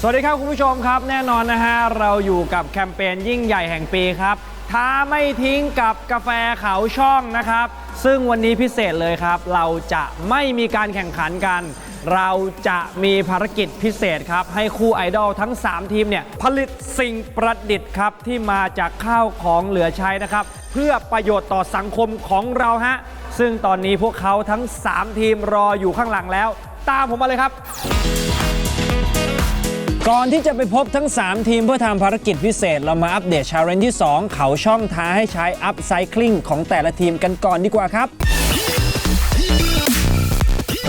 สวัสดีครับคุณผู้ชมครับ แน่นอนนะฮะเราอยู่กับแคมเปญยิ่งใหญ่แห่งปีครับท้าไม่ทิ้งกับกาแฟเขาช่องนะครับ ซึ่งวันนี้พิเศษเลยครับ เราจะไม่มีการแข่งขันกัน เราจะมีภารกิจพิเศษครับ ให้คู่ไอดอลทั้ง 3 ทีมเนี่ยผลิตสิ่งประดิษฐ์ครับ ที่มาจากข้าวของเหลือใช้นะครับ เพื่อประโยชน์ต่อสังคมของเราฮะ ซึ่งตอนนี้พวกเขาทั้ง 3 ทีมรออยู่ข้างหลังแล้ว ตามผมมาเลยครับ ก่อนที่จะไปพบทั้ง 3 ทีมเพื่อทำภารกิจพิเศษ เรามาอัปเดตชาเลนจ์ที่ 2 เขาช่องท้าให้ใช้อัพไซคลิงของแต่ละทีมกันก่อนดีกว่าครับ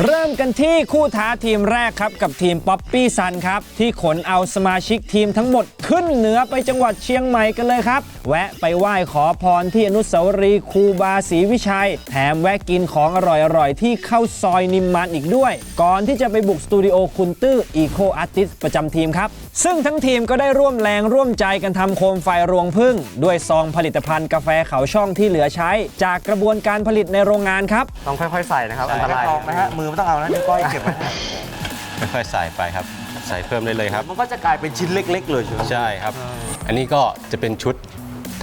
เริ่มกันที่คู่ท้าทีมแรกครับ กับทีมป๊อปปี้ซันครับ ที่ขนเอาสมาชิกทีมทั้งหมดขึ้นเหนือไปจังหวัดเชียงใหม่กันเลยครับ แวะไปไหว้ขอพรที่อนุสาวรีย์ครูบาศรีวิชัย แถมแวะกินของอร่อยๆ ที่เข้าซอยนิมมานอีกด้วย ก่อนที่จะไปบุกสตูดิโอคุณตื้ออีโคอาร์ติสประจำทีมครับ ซึ่งทั้งทีมก็ได้ร่วมแรงร่วมใจกันทำโคมไฟรวงพึ่ง ด้วยซองผลิตภัณฑ์กาแฟเขาช่องที่เหลือใช้ จากกระบวนการผลิตในโรงงานครับต้องค่อยๆ ใส่นะครับอันตรายออกนะฮะมือไม่ต้องเอานะนิ้วก้อยเก็บไว้ค่อยๆใส่ไปครับ ใส่เพิ่มได้เลยครับ มันก็จะกลายเป็นชิ้นเล็ก ๆ เลยใช่ไหม ใช่ครับ อันนี้ก็จะเป็นชุด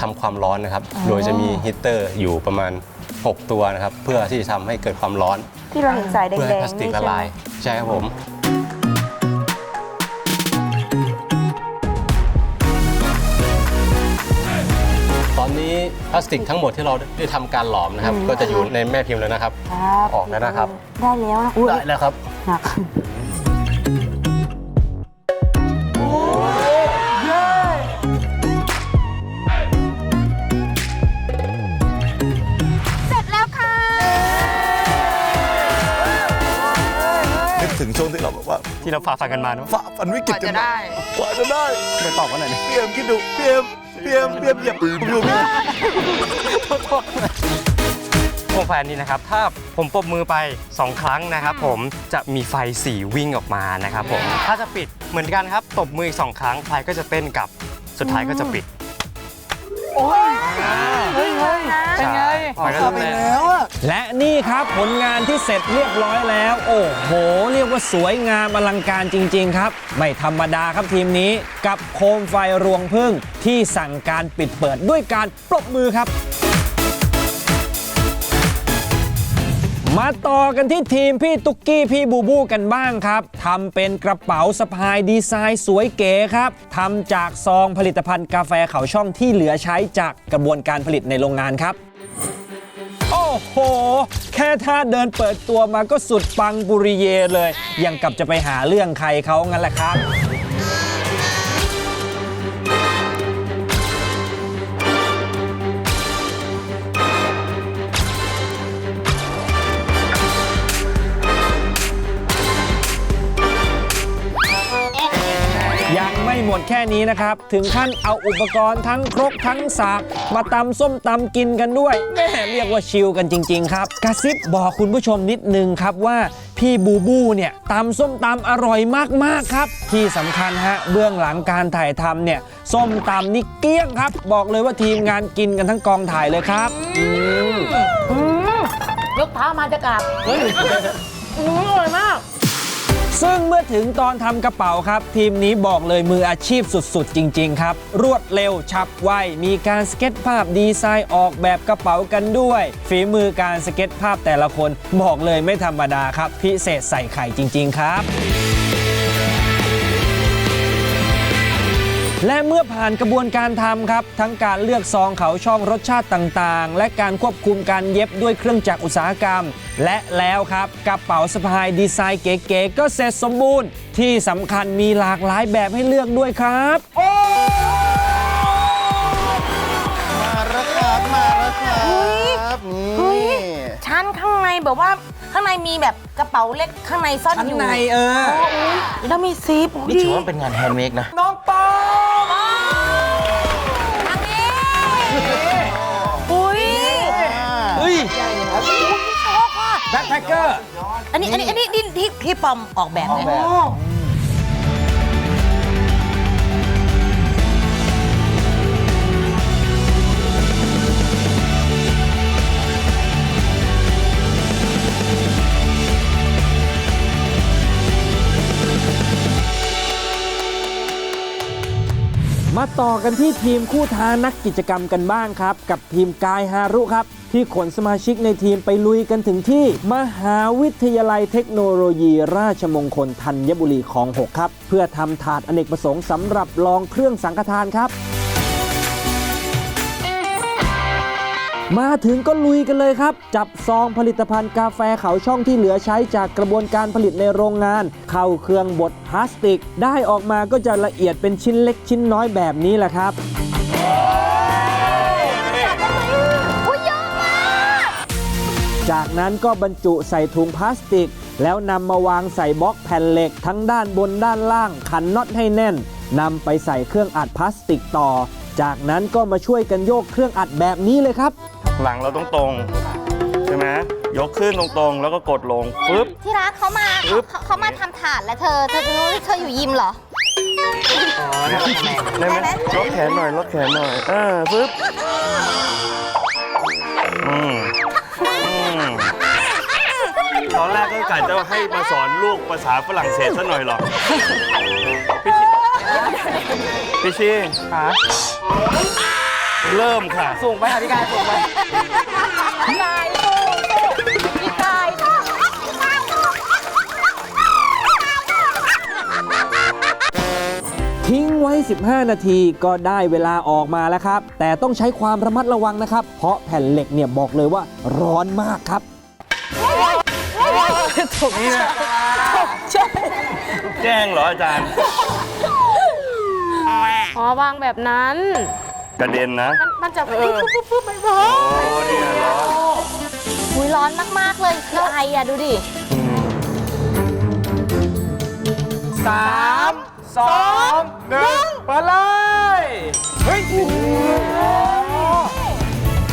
ทำความร้อนนะครับ โดยจะมีฮีตเตอร์อยู่ประมาณ 6 ตัวนะครับ เพื่อที่จะทำให้เกิดความร้อน ที่เราเห็นสายแดเพื่อให้งพลาสๆติกนี่ละใช่ไหมลาย ใช่ครับผม นนี้พลาสติกทั้งหมดที่เราได้ทำการหลอมนะครับ ก็จะอยู่ในแม่พิมพ์แล้วนะครับ ครับออกแล้วนะครับ ได้แล้วนะอุ้ยได้แล้วครับ หนักเสร็จแล้วค่ะนึกถึงช่วงที่เราแบบว่าที่เราฝ่าฟันกันมาเนาะฝ่าฟันวิกฤตกันมากว่าจะได้ ไปตอบกันหน่อยดิ พี่เอ็มคิดดูพี่เอ็ม พี่เอ็มพี่เอ็มเหยียบผมอยู่นี่โคมไฟนนี้นะครับ ถ้าผมปรบมือไป 2 ครั้งนะครับผมจะมีไฟสีวิ่งออกมานะครับผม ถ้าจะปิดเหมือนกันครับ ตบมืออีกสองครั้งไฟก็จะเต้นกลับ สุดท้ายก็จะปิด เป็นไงไฟก็จะเต้นและนี่ครับผลงานที่เสร็จเรียบร้อยแล้ว โอ้โห เรียกว่าสวยงามอลังการจริง ๆ ครับ ไม่ธรรมดาครับทีมนี้ กับโคมไฟรวงพึ่งที่สั่งการปิดเปิดด้วยการปรบมือครับ มาต่อกันที่ทีมพี่ตุ๊กกี้พี่บูบูกันบ้างครับทำเป็นกระเป๋าสะพายดีไซน์สวยเก๋ครับทำจากซองผลิตภัณฑ์กาแฟเขาช่องที่เหลือใช้จากกระบวนการผลิตในโรงงานครับ โอ้โห แค่ถ้าเดินเปิดตัวมาก็สุดปังบุริเยเลย ยังกับจะไปหาเรื่องใครเขางั้นแหละครับ ยังไม่หมดแค่นี้นะครับ ถึงขั้นเอาอุปกรณ์ทั้งครกทั้งสากมาตำส้มตำกินกันด้วยแม่เรียกว่าชิลกันจริง ๆ ครับกระซิบบอกคุณผู้ชมนิดนึงครับว่าพี่บูบูเนี่ยตำส้มตำอร่อยมากๆครับ ที่สำคัญฮะเบื้องหลังการถ่ายทำเนี่ยส้มตำนี่เกลี้ยงครับ บอกเลยว่าทีมงานกินกันทั้งกองถ่ายเลยครับอืมยกเท้ามาจะกราบเฮ้ยอร่อยมาก ซึ่งเมื่อถึงตอนทำกระเป๋าครับ ทีมนี้บอกเลยมืออาชีพสุดๆ จริง ๆ ครับ รวดเร็วฉับไว มีการสเก็ตภาพดีไซน์ออกแบบกระเป๋ากันด้วย ฝีมือการสเก็ตภาพแต่ละคนบอกเลยไม่ธรรมดาครับ พิเศษใส่ไข่จริง ๆ ครับ และเมื่อผ่านกระบวนการทำครับ ทั้งการเลือกซองเขาช่องรสชาติต่างๆ และการควบคุมการเย็บด้วยเครื่องจักรอุตสาหกรรม และแล้วครับกระเป๋าสะพายดีไซน์เก๋ๆก็เสร็จสมบูรณ์ ที่สำคัญมีหลากหลายแบบให้เลือกด้วยครับมาแล้วครับมาแล้วครับเฮ้ยชั้นข้างในแบบว่าข้างในมีแบบกระเป๋าเล็กข้างในซ่อนอยู่ชั้นในเออโอุ้ยแล้วมีซิปนี่ถือว่าเป็นงานแฮนด์เมดนะน้ แบ็คแพคเกอร์ อันนี้อันนี้อันนี้ที่ที่ที่ปอมออกแบบเนี่ยมมาต่อกันที่ทีมคู่ท้านักกิจกรรมกันบ้างครับ กับทีมกายฮารุครับ ที่ขนสมาชิกในทีมไปลุยกันถึงที่ มหาวิทยาลัยเทคโนโลยี ราชมงคลธัญบุรีของ 6 ครับ เพื่อทำถาดอเนกประสงค์สำหรับลองเครื่องสังฆทานครับมาถึงก็ลุยกันเลยครับ จับซองผลิตภัณฑ์กาแฟเขาช่องที่เหลือใช้จากกระบวนการผลิตในโรงงาน เข้าเครื่องบดพลาสติก ได้ออกมาก็จะละเอียดเป็นชิ้นเล็กชิ้นน้อยแบบนี้แหละครับ จากนั้นก็บรรจุใส่ถุงพลาสติก แล้วนำมาวางใส่บล็อกแผ่นเหล็กทั้งด้านบนด้านล่างขันน็อตให้แน่นนำไปใส่เครื่องอัดพลาสติกต่อ จากนั้นก็มาช่วยกันโยกเครื่องอัดแบบนี้เลยครับ หลังเราต้องตรงใช่ไหมยกขึ้นตรงๆ แล้วก็กดลงปึ๊บ ที่รักเขามาปึ๊บเขาเขามาทำถาดแล้วเธอ เธอจะรู้ว่าเธออยู่ยิมเหรอได้ไหม ลดแขนหน่อยลดแขนหน่อยอ่าปึ๊บอืมอืม ตอนแรกก็กะจะให้มาสอนลูกภาษาฝรั่งเศสซะหน่อยหรอกพี่ชีค่ะเริ่มค่ะ สูงไปค่ะพี่กายสูงไปทิ้ง ไว้ 15 นาทีก็ได้เวลาออกมาแล้วครับ แต่ต้องใช้ความระมัดระวังนะครับ เพราะแผ่นเหล็กเนี่ยบอกเลยว่าร้อนมากครับแจ้งเหรออาจารย์อ๋อวางแบบนั้น กระเด็นนะ มันมันจะปุ๊บปุ๊บปุ๊บไม่ร้อนโอ้เนี่ยเหรอหุยร้อนมาก ๆ เลยคือไออะดูดิ 3 2 1ไปเลย เฮ้ย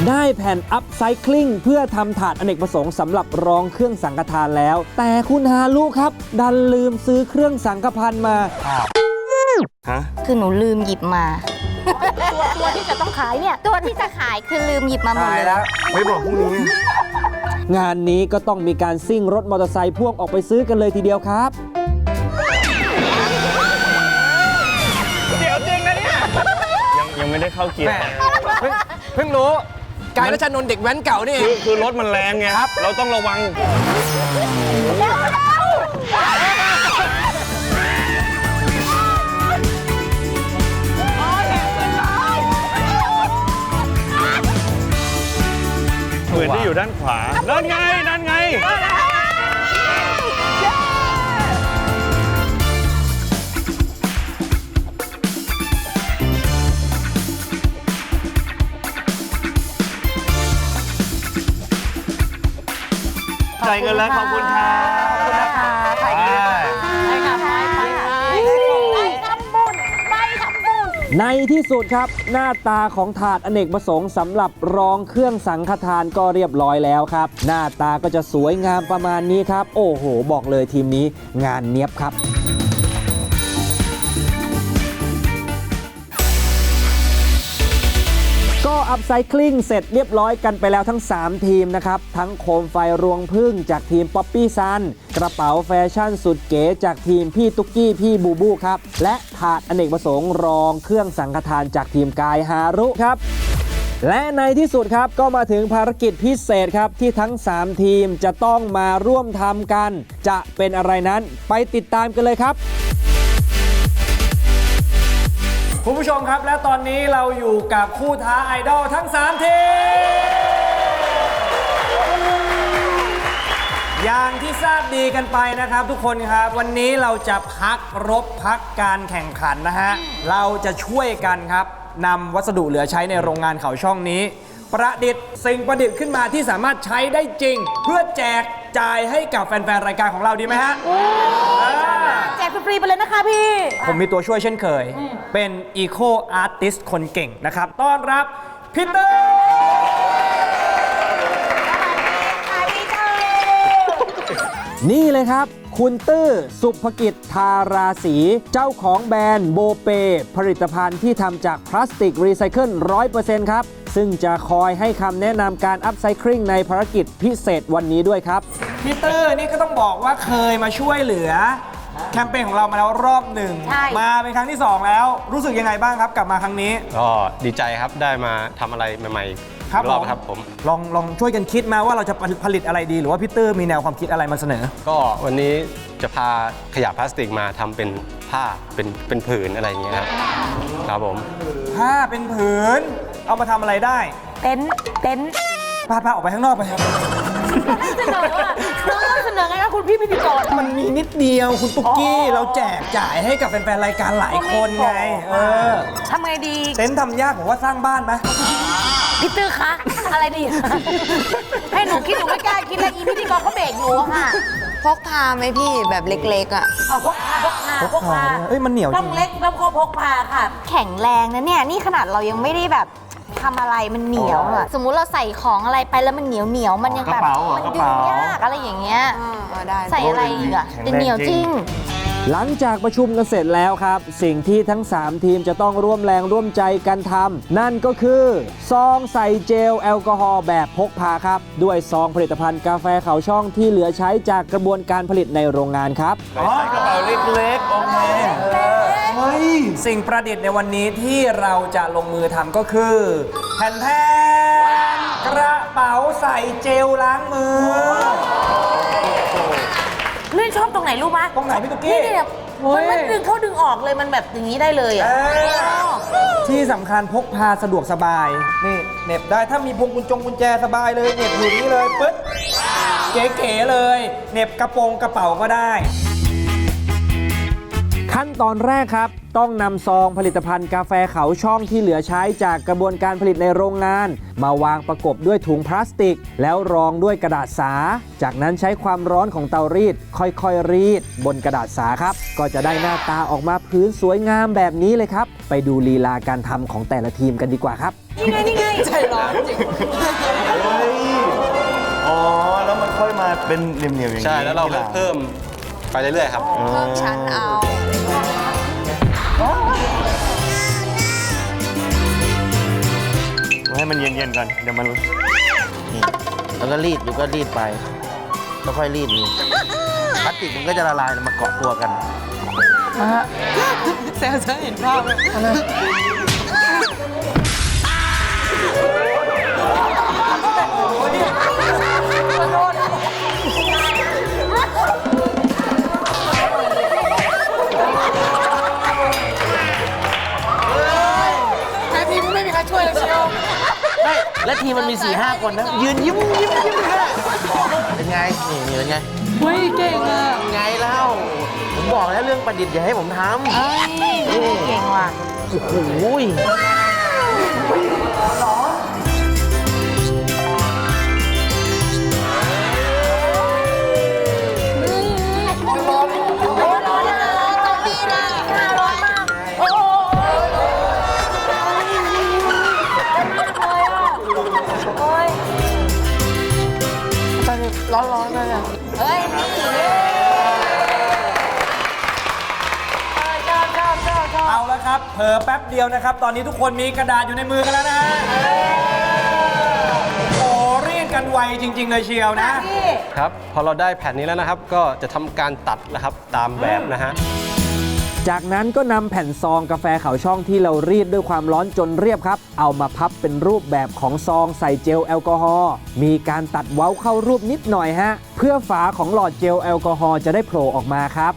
ได้แผ่นอัพไซคลิงเพื่อทำถาดอเนกประสงค์สำหรับรองเครื่องสังฆทานแล้ว แต่คุณฮารุครับ ดันลืมซื้อเครื่องสังฆพันธ์มาฮะคือหนูลืมหยิบมาตัวที่จะต้องขายเนี่ย ตัวที่จะขายคือลืมหยิบมาหมดเลยไม่บอกพรุ่งนี้ งานนี้ก็ต้องมีการซิ่งรถมอเตอร์ไซค์พ่วงออกไปซื้อกันเลยทีเดียวครับ ไม่ได้เข้าเกียร์เพิ่งเพิ่งรู้กายรัชนนท์เด็กแว้นเก่านี่เอคืองคือรถมันแรงไงครับ เราต้องระวังเหมือนที่อยู่ด้านขวานั่นไงนั่นไง ส่เงินแล้วขอบคุณครับขอบคุณนะคะขายดีไปค่ะไปไปค่ะในที่สุดครับ หน้าตาของถาดอเนกประสงค์สำหรับรองเครื่องสังฆทานก็เรียบร้อยแล้วครับ หน้าตาก็จะสวยงามประมาณนี้ครับ โอ้โห บอกเลยทีมนี้งานเนี้ยบครับ อัพไซคลิงเสร็จเรียบร้อยกันไปแล้วทั้ง 3 ทีมนะครับ ทั้งโคมไฟรวงพึ่งจากทีมป๊อปปี้ซันกระเป๋าแฟชั่นสุดเก๋จากทีมพี่ตุ๊กกี้พี่บูบูครับ และถาดอเนกประสงค์รองเครื่องสังฆทานจากทีมกายฮารุครับและในที่สุดครับก็มาถึงภารกิจพิเศษครับ ที่ทั้ง 3 ทีมจะต้องมาร่วมทำกัน จะเป็นอะไรนั้นไปติดตามกันเลยครับ คุณผู้ชมครับ และตอนนี้เราอยู่กับคู่ท้าไอดอลทั้ง 3 ทีม อย่างที่ทราบดีกันไปนะครับทุกคนครับ วันนี้เราจะพักรบพักการแข่งขันนะฮะ เราจะช่วยกันครับนำวัสดุเหลือใช้ในโรงงานเขาช่องนี้ ประดิษฐ์สิ่งประดิษฐ์ขึ้นมาที่สามารถใช้ได้จริง เพื่อแจก จ่ายให้กับแฟนๆ รายการของเราดีไหมฮะอ่าแจกฟรีๆไปเลยนะคะพี่ ผมมีตัวช่วยเช่นเคย เป็น Eco Artist คนเก่งนะครับ ต้อนรับพีเตอร์นี่เลยครับ คุณตื้อสุภกิจทาราศี เจ้าของแบรนด์โบเป ผลิตภัณฑ์ที่ทำจากพลาสติกรีไซเคิล100%ครับ ซึ่งจะคอยให้คำแนะนำการอัพไซคลิงในภารกิจพิเศษวันนี้ด้วยครับ พี่ตื้อนี่ก็ต้องบอกว่าเคยมาช่วยเหลือ แคมเปญของเรามาแล้วรอบหนึ่ง ใช่ มาเป็นครั้งที่ 2 แล้วรู้สึกยังไงบ้างครับ กลับมาครั้งนี้ ก็ดีใจครับได้มาทำอะไรใหม่ๆครับอีกรอบผมครับผม ลองลองช่วยกันคิดมาว่าเราจะผลิตอะไรดี หรือว่าพี่ตื้อมีแนวความคิดอะไรมาเสนอ ก็วันนี้จะพาขยะพลาสติกมาทำเป็นผ้าเป็นเป็นผืนอะไรอย่างเงี้ยครับครับผม ผ้าเป็นผืน เอามาทำอะไรได้เต็นท์เต็นท์พาพาออกไปข้างนอกไปครับ เสนอว่าน้องเสนอไงคะคุณพี่พิธีกร มันมีนิดเดียวคุณตุ๊กกี้ อ๋อ เราแจกจ่ายให้กับแฟนๆรายการหลายคนไง เออ ทำไงดีเต็นท์ทำยากผมว่าสร้างบ้านไหมพี่ตื้อคะ อะไรดี ให้หนูคิดหนูไม่กล้าคิดแล้วอีพิธีกรเขาเบรกหนูอะค่ะพกพาไหมพี่แบบเล็กๆอะ เอาพกพาพกพาพกพาเอ้ยมันเหนียวจต้ริองงเล็กแล้วก็พกพาค่ะ แข็งแรงนะเนี่ย นี่ขนาดเรายังไม่ได้แบบ ทำอะไรมันเหนียวอะสมมุติเราใส่ของอะไรไปแล้วมันเหนียวเหนียวๆมันยังแบบกระเป๋าเหรอมันกระดึเป๋างยากอะไรอย่างเงี้ย อ่าได้ใส่อะไรอีกอะแต่เหนียวจริง หลังจากประชุมกันเสร็จแล้วครับ สิ่งที่ทั้ง 3 ทีมจะต้องร่วมแรงร่วมใจกันทำนั่นก็คือซองใส่เจลแอลกอฮอล์แบบพกพาครับ ด้วยซองผลิตภัณฑ์กาแฟเขาช่องที่เหลือใช้จากกระบวนการผลิตในโรงงานครับใส่กระเป๋าเล็กๆ โอเคเฮ้ย สิ่งประดิษฐ์ในวันนี้ที่เราจะลงมือทำก็คือแผ่นแทนกระเป๋าใส่เจลล้างมือ เลื่อนชอบตรงไหนรู้ไหมตรงไหนพี่ตุ๊กกี้นี่เนี่ยเฮ้มันยมันดึงเข้าดึงออกเลยมันแบบอย่างนี้ได้เลยอะเออ ที่สำคัญพกพาสะดวกสบายนี่เหน็บได้ถ้ามีพวงกุญจงกุญแจสบายเลยเหน็บอยู่นี่เลยปึ๊ดเก๋ๆเลยเหน็บกระโปรงกระเป๋าก็ได้ ขั้นตอนแรกครับ ต้องนำซองผลิตภัณฑ์กาแฟเขาช่องที่เหลือใช้จากกระบวนการผลิตในโรงงาน มาวางประกบด้วยถุงพลาสติก แล้วรองด้วยกระดาษสา จากนั้นใช้ความร้อนของเตารีด ค่อยๆ รีด บนกระดาษสาครับ ก็จะได้หน้าตาออกมาพื้นสวยงามแบบนี้เลยครับ ไปดูลีลาการทำของแต่ละทีมกันดีกว่าครับนี่ไงนี่ไงใจร้อนจริงอ๋อแล้วมันค่อยมาเป็นเหนียวๆอย่างนี้ใช่แล้วเราทีหก็งเพิ่ม ไปเรื่อยๆครับ เพิ่มชั้นเอาให้มันเย็นๆก่อนเดี๋ยวมันแล้วก็รีดดูก็รีดไปแล้วค่อยรีดนี่พลาสติกมันก็จะละลายมาเกาะตัวกัน แซวจะเห็นภาพเลย ทีมมันมี4ี่ห้าคนนะยืนยิ้มยิ้มยิ้มเลยเป็นไง นี่นี่เป็นไงเฮ้ยเก่งอะไงเล่าผมบอกแล้วเรื่องประดิษฐ์อย่าให้ผมทำเอ้ยเก่งว่ะโอ้โห ผลอแป๊บเดียวนะครับ ตอนนี้ทุกคนมีกระดาษอยู่ในมือกันแล้วนะฮะโอ้เรียกกันไวจริง ๆ เลยเชียวนะ พี่ครับ พอเราได้แผ่นนี้แล้วนะครับ ก็จะทำการตัดนะครับตามแบบนะฮะ จากนั้นก็นำแผ่นซองกาแฟเขาช่องที่เรารีดด้วยความร้อนจนเรียบครับ เอามาพับเป็นรูปแบบของซองใส่เจลแอลกอฮอล์มีการตัดเว้าเข้ารูปนิดหน่อยฮะ เพื่อฝาของหลอดเจลแอลกอฮอล์จะได้โผล่ออกมาครับ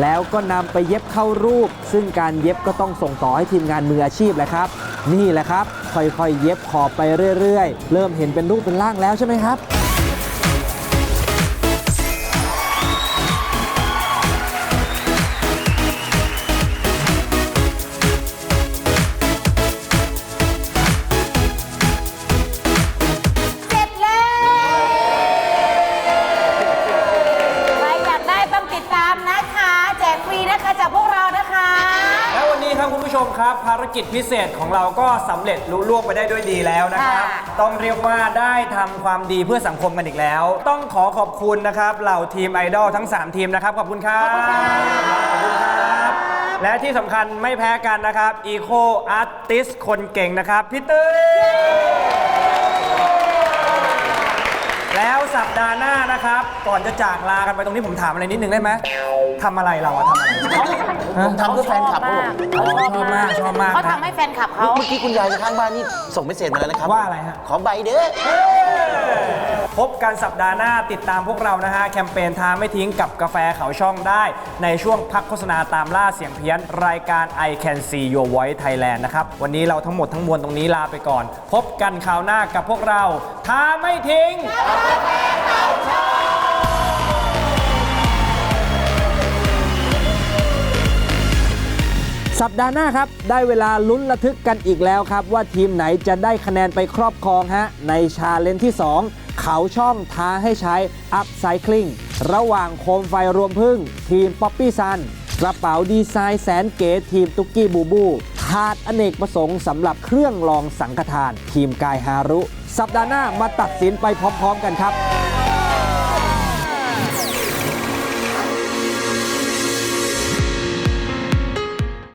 แล้วก็นำไปเย็บเข้ารูป ซึ่งการเย็บก็ต้องส่งต่อให้ทีมงานมืออาชีพแหละครับ นี่แหละครับ ค่อยๆ เย็บขอบไปเรื่อย ๆ เริ่มเห็นเป็นรูปเป็นร่างแล้วใช่ไหมครับ มครับ ภารกิจพิเศษของเราก็สำเร็จลุล่วงไปได้ด้วยดีแล้วนะครับ ค่ะ ต้องเรียกว่าได้ทำความดีเพื่อสังคมกันอีกแล้ว ต้องขอขอบคุณนะครับเหล่าทีมไอดอลทั้ง 3 ทีมนะครับ ขอบคุณครับ ขอบคุณครับ และที่สำคัญไม่แพ้กันนะครับ Eco Artist คนเก่งนะครับพี่ตื้อ แล้วสัปดาห์หน้านะครับ ก่อนจะจากลากันไปตรงนี้ผมถามอะไรนิดนึงได้ไหมทำอะไรเราอะทำอะไร ผมทำเพื่อแฟนคลับครับผมอ๋อชอบมากชอบมาก เขานะทำให้แฟนคลับเขา เมื่อกี้คุณยายข้างบ้านนี่ส่งเมสเซจมาแล้วนะครับว่าอะไรฮะ ขอใบเด้อ พบกันสัปดาห์หน้าติดตามพวกเรานะฮะ แคมเปญทาไม่ทิ้งกับกาแฟเขาช่องได้ ในช่วงพักโฆษณาตามล่าเสียงเพี้ยน รายการ I Can See Your Voice Thailand นะครับ วันนี้เราทั้งหมดทั้งมวลตรงนี้ลาไปก่อน พบกันคราวหน้ากับพวกเราทาไม่ทิ้ง สัปดาห์หน้าครับ ได้เวลาลุ้นระทึกกันอีกแล้วครับ ว่าทีมไหนจะได้คะแนนไปครอบครองฮะ ในชาเลนจ์ที่ 2 เขาช่องท้าให้ใช้อัพไซคลิงระหว่างโคมไฟรวมพึ่ง ทีมป๊อปปี้ซันกระเป๋าดีไซน์แสนเก๋ทีมตุ๊กกี้บูบูถาดอเนกประสงค์สำหรับเครื่องรองสังฆทาน ทีมกายฮารุ สัปดาห์หน้ามาตัดสินไปพร้อมๆกันครับ